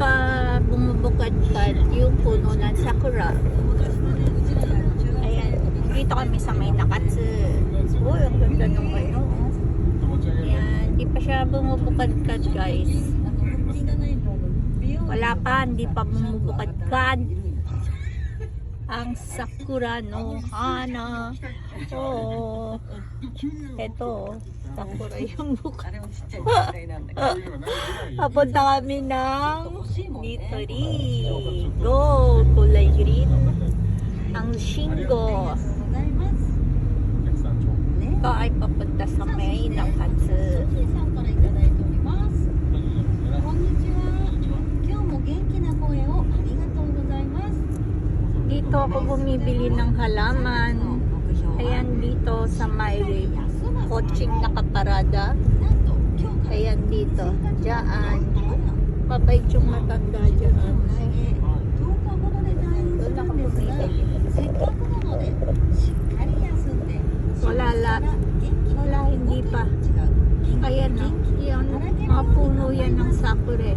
pa bumubukad-kad yung puno ng sakura. Ayan, dito kami sa may nakatsu. Uy, ang ganda nung ano. Ayan, hindi pa siya bumubukad-kad guys. Wala pa, hindi pa bumubukad-kad. Ang sakura no hana. Oo. Ito, sakura yung buka. Papunta kami ng Nitori. Go! Kulay green. Ang Shingo. Ito ay papunta sa may Nakatsu. Dito ako bumibili ng halaman. Ayan dito sa may coaching nakaparada. Ayan dito. Diyan. Mabait yung matanda dyan. Wala la. Wala, hindi pa. Ayan na. Yan. Mga puno yan ng sakura.